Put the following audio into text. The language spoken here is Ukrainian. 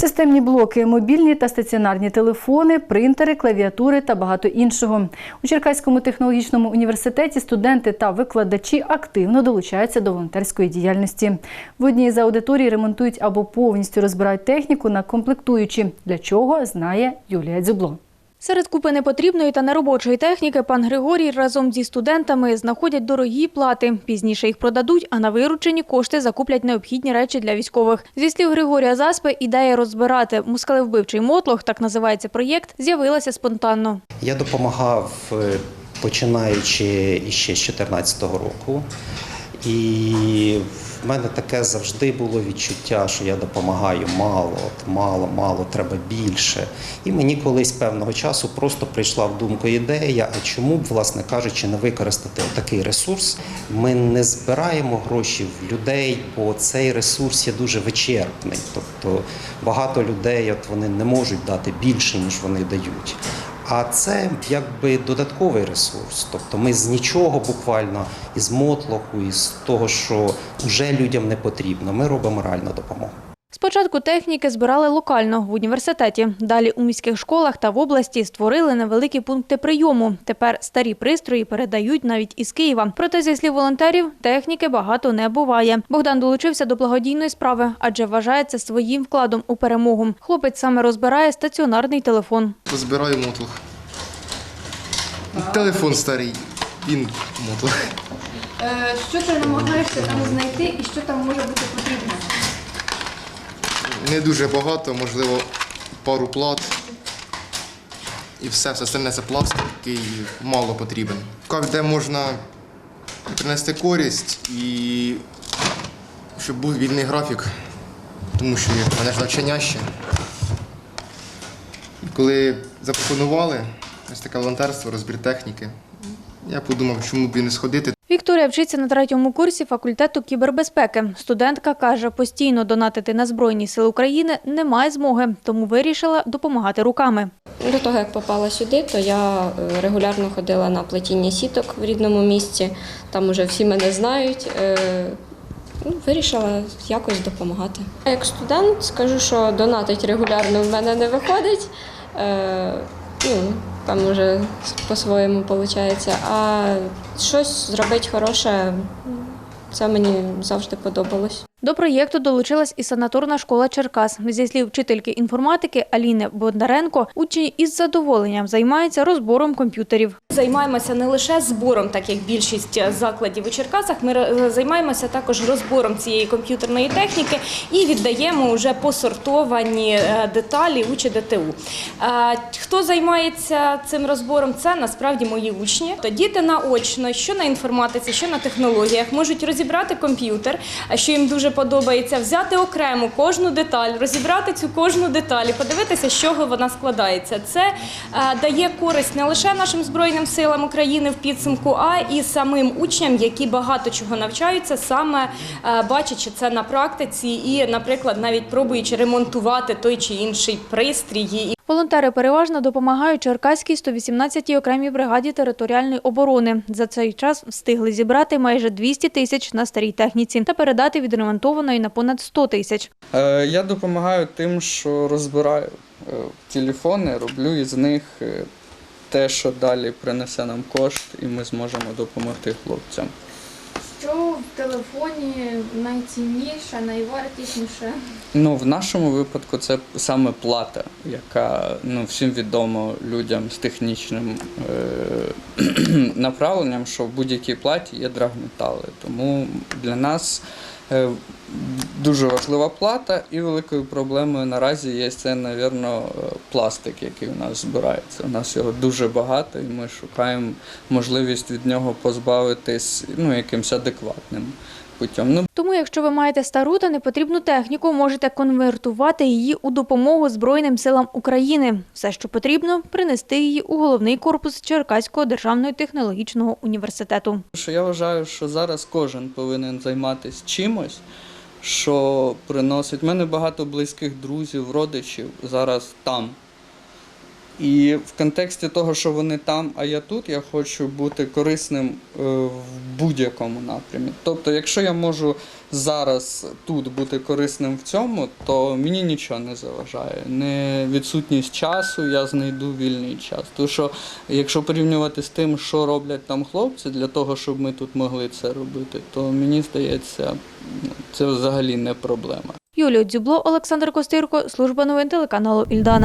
Системні блоки, мобільні та стаціонарні телефони, принтери, клавіатури та багато іншого. У Черкаському технологічному університеті студенти та викладачі активно долучаються до волонтерської діяльності. В одній з аудиторій ремонтують або повністю розбирають техніку на комплектуючі. Для чого знає Юлія Дзюбло. Серед купи непотрібної та неробочої техніки пан Григорій разом зі студентами знаходять дорогі плати. Пізніше їх продадуть, а на виручені кошти закуплять необхідні речі для військових. Зі слів Григорія Заспи, ідея розбирати мускалевбивчий мотлох, так називається проєкт, з'явилася спонтанно. Я допомагав, е, починаючи іще з 2014 року. І в мене таке завжди було відчуття, що я допомагаю мало, от мало, мало, треба більше. І мені колись певного часу просто прийшла в думку ідея, а чому б, власне кажучи, не використати такий ресурс. Ми не збираємо гроші в людей, бо цей ресурс є дуже вичерпний. Тобто багато людей от вони не можуть дати більше, ніж вони дають. А це якби додатковий ресурс. Тобто ми з нічого буквально із мотлоху, із того, що вже людям не потрібно. Ми робимо реальну допомогу. Спочатку техніки збирали локально в університеті. Далі у міських школах та в області створили невеликі пункти прийому. Тепер старі пристрої передають навіть із Києва. Проте, зі слів волонтерів, техніки багато не буває. Богдан долучився до благодійної справи, адже вважає це своїм вкладом у перемогу. Хлопець саме розбирає стаціонарний телефон. Позбираю мотлох. Телефон старий, він мотлох. Е, Що ти намагаєшся там знайти і що там може бути потрібно? Не дуже багато, можливо, пару плат. І все, все остальне це пластик, який мало потрібен. Де можна принести користь і щоб був вільний графік, тому що мене ж навчання ще. Коли запропонували ось таке волонтерство, розбір техніки, я подумав, чому б і не сходити. Вікторія вчиться на третьому курсі факультету кібербезпеки. Студентка каже, постійно донатити на Збройні Сили України немає змоги, тому вирішила допомагати руками. До того, як попала сюди, то я е, регулярно ходила на плетіння сіток в рідному місті. Там уже всі мене знають. Е, ну, Вирішила якось допомагати. Як студент скажу, що донатить регулярно в мене не виходить. Е, Ну, там уже по-своєму виходить. А щось зробити хороше, це мені завжди подобалось. До проєкту долучилась і санаторна школа Черкас. Зі слів вчительки інформатики Аліни Бондаренко, учні із задоволенням займаються розбором комп'ютерів. Займаємося не лише збором, так як більшість закладів у Черкасах. Ми займаємося також розбором цієї комп'ютерної техніки і віддаємо вже посортовані е, деталі учі ДТУ. Е, Хто займається цим розбором? Це насправді мої учні. То діти наочно, що на інформатиці, що на технологіях, можуть розібрати комп'ютер, що їм дуже подобається, взяти окремо кожну деталь, розібрати цю кожну деталь і подивитися, з чого вона складається. Це е, дає користь не лише нашим збройним силам України в підсумку, а і самим учням, які багато чого навчаються, саме е, бачачи це на практиці, і, наприклад, навіть пробуючи ремонтувати той чи інший пристрій. Волонтери переважно допомагають Черкаській 118-й окремій бригаді територіальної оборони. За цей час встигли зібрати майже 200 тисяч на старій техніці та передати відремонтованої на понад 100 тисяч. Е, Я допомагаю тим, що розбираю е, телефони, роблю із них те, що далі принесе нам кошт, і ми зможемо допомогти хлопцям. Що в телефоні найцінніше, найвартісніше? Ну, в нашому випадку це саме плата, яка ну, всім відомо людям з технічним е- направленням, що в будь-якій платі є драгметали. Тому для нас дуже важлива плата, і великою проблемою наразі є це, напевно, пластик, який у нас збирається. У нас його дуже багато, і ми шукаємо можливість від нього позбавитись ну, якимось адекватним путем. Ну, Тому, якщо ви маєте стару та непотрібну техніку, можете конвертувати її у допомогу Збройним силам України. Все, що потрібно, принести її у головний корпус Черкаського державного технологічного університету. Що я вважаю, що зараз кожен повинен займатися чимось, що приносить. У мене багато близьких друзів, родичів зараз там. І в контексті того, що вони там, а я тут, я хочу бути корисним е, в будь-якому напрямі. Тобто, якщо я можу зараз тут бути корисним в цьому, то мені нічого не заважає. Не відсутність часу, я знайду вільний час. Тому що якщо порівнювати з тим, що роблять там хлопці для того, щоб ми тут могли це робити, то мені здається, ну, це взагалі не проблема. Юлія Дзюбло, Олександр Костирко, служба новин телеканалу Ільдана.